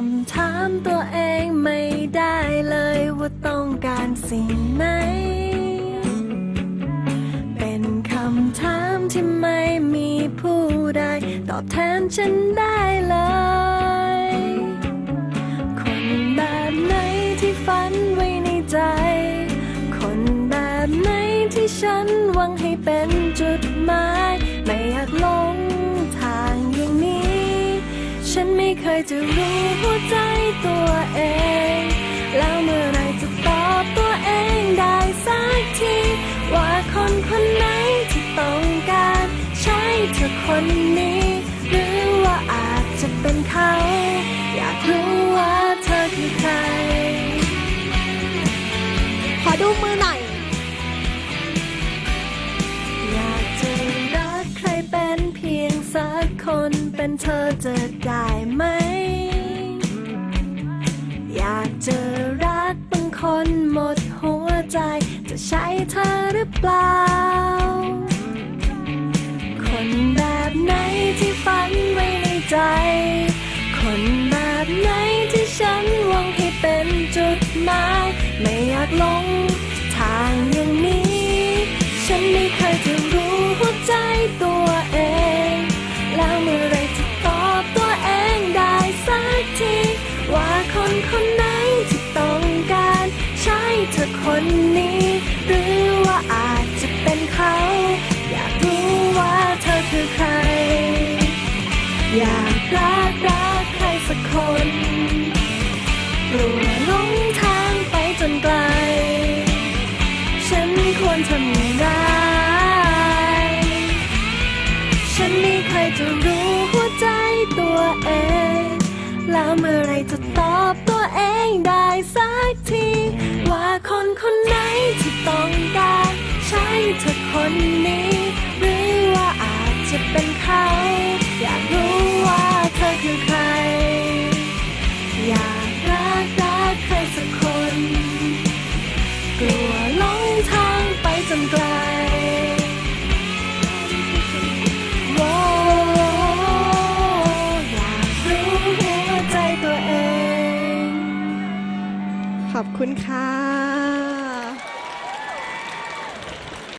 ำถามตัวเองไม่ได้เลยว่าต้องการสิ่งไหน เป็นคำถามที่ไม่มีผู้ใดตอบแทนฉันได้เลย คนแบบไหนที่ฝันไว้ในใจ คนแบบไหนที่ฉันหวังให้เป็นจุดหมาย ไม่อยากหลง เคยจะรู้หัวใจตัวเอง แล้วเมื่อไหรจะตอบตัวเองได้สักที ว่าคนคนไหนที่ต้องการ ใช่เธอคนนี้ หรือว่าอาจจะเป็นเขา อยากรู้ว่าเธอคือใคร ขอดูมือหน่อย คนเป็นเธอจะได้ไหม อยากจะรักบางคนหมดหัวใจ จะใช่เธอหรือเปล่า คนแบบไหนที่ฝันไว้ในใจ คนแบบไหนที่ฉันหวังให้เป็นจุดหมาย ไม่อยากลง ใครจะรู้หัวใจตัวเอง แล้วเมื่อไรจะตอบตัวเองได้สักที ว่าคนคนไหนที่ต้องการใช่เธอคนนี้ หรือว่าอาจจะเป็นเขาอยากรู้ว่าเธอคือใคร อยากรักรักใครสักคน กลัวหลงทางไปจนไกล ขอบคุณค่ะ